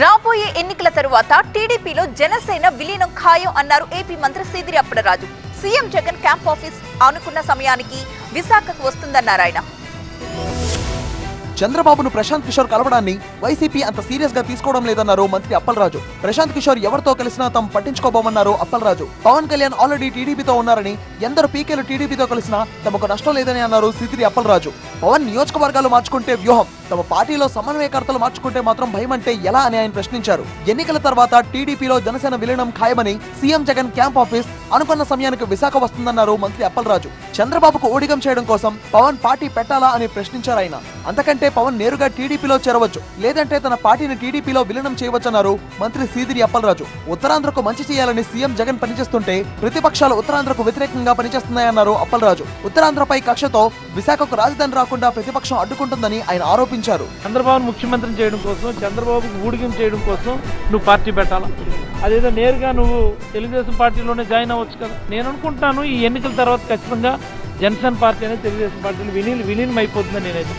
రాబోయే ఎన్నికల తరువాత టీడీపీలో జనసేన విలీనం ఖాయం అన్నారు ఏపీ మంత్రి Seediri Appalaraju CM Jagan camp office అనుకున్న సమయానికి విశాఖకు వస్తుందన్నారు ఆయన. చంద్రబాబును ప్రశాంత్ కిషోర్ కలవడాన్ని వైసీపీ అంత సీరియస్గా తీసుకోవడం లేదన్నారు మంత్రి అప్పలరాజు. ప్రశాంత్ కిషోర్ ఎవరితో కలిసినా తాము పట్టించుకోబోమన్నారు అప్పలరాజు. పవన్ కళ్యాణ్ ఆల్రెడీ టీడీపీతో ఉన్నారని ఎందరు పీకేలు టీడీపీతో కలిసినా తమకు నష్టం లేదని అన్నారు సిద్దిరి అప్పలరాజు. పవన్ నియోజకవర్గాలు మార్చుకుంటే వ్యూహం తమ పార్టీలో సమన్వయకర్తలు మార్చుకుంటే మాత్రం భయం అంటే ఎలా అని ఆయన ప్రశ్నించారు. ఎన్నికల తర్వాత టీడీపీలో జనసేన విలీనం ఖాయమని సీఎం జగన్ క్యాంప్ ఆఫీస్ అనుకున్న సమయానికి విశాఖ వస్తుందన్నారు మంత్రి అప్పలరాజు. చంద్రబాబుకు ఊడిగం చేయడం కోసం పవన్ పార్టీ పెట్టాలా అని ప్రశ్నించారు ఆయన. అంతకంటే పవన్ నేరుగా టీడీపీలో చేరవచ్చు. లేదంటే తన పార్టీని టీడీపీలో విలీనం చేయవచ్చన్నారు మంత్రి సీదిరి అప్పలరాజు. ఉత్తరాంధ్రకు మంచి చేయాలని సీఎం జగన్ పనిచేస్తుంటే ప్రతిపక్షాలు ఉత్తరాంధ్రకు వ్యతిరేకంగా పనిచేస్తున్నాయన్నారు అప్పలరాజు. ఉత్తరాంధ్రపై కక్షతో విశాఖకు రాజధాని రాకుండా ప్రతిపక్షం అడ్డుకుంటుందని ఆయన ఆరోపించారు. చంద్రబాబు ముఖ్యమంత్రిని చేయడం కోసం చంద్రబాబుకు ఊడిగం చేయడం కోసం నువ్వు పార్టీ పెట్టాలా? అదేదో నేరుగా నువ్వు తెలుగుదేశం పార్టీలోనే జాయిన్ అవ్వచ్చు కదా. నేను అనుకుంటాను ఈ ఎన్నికల తర్వాత ఖచ్చితంగా జనసేన పార్టీ అనేది తెలుగుదేశం పార్టీలో విలీనం విలీనం అయిపోతుందని నేనైతే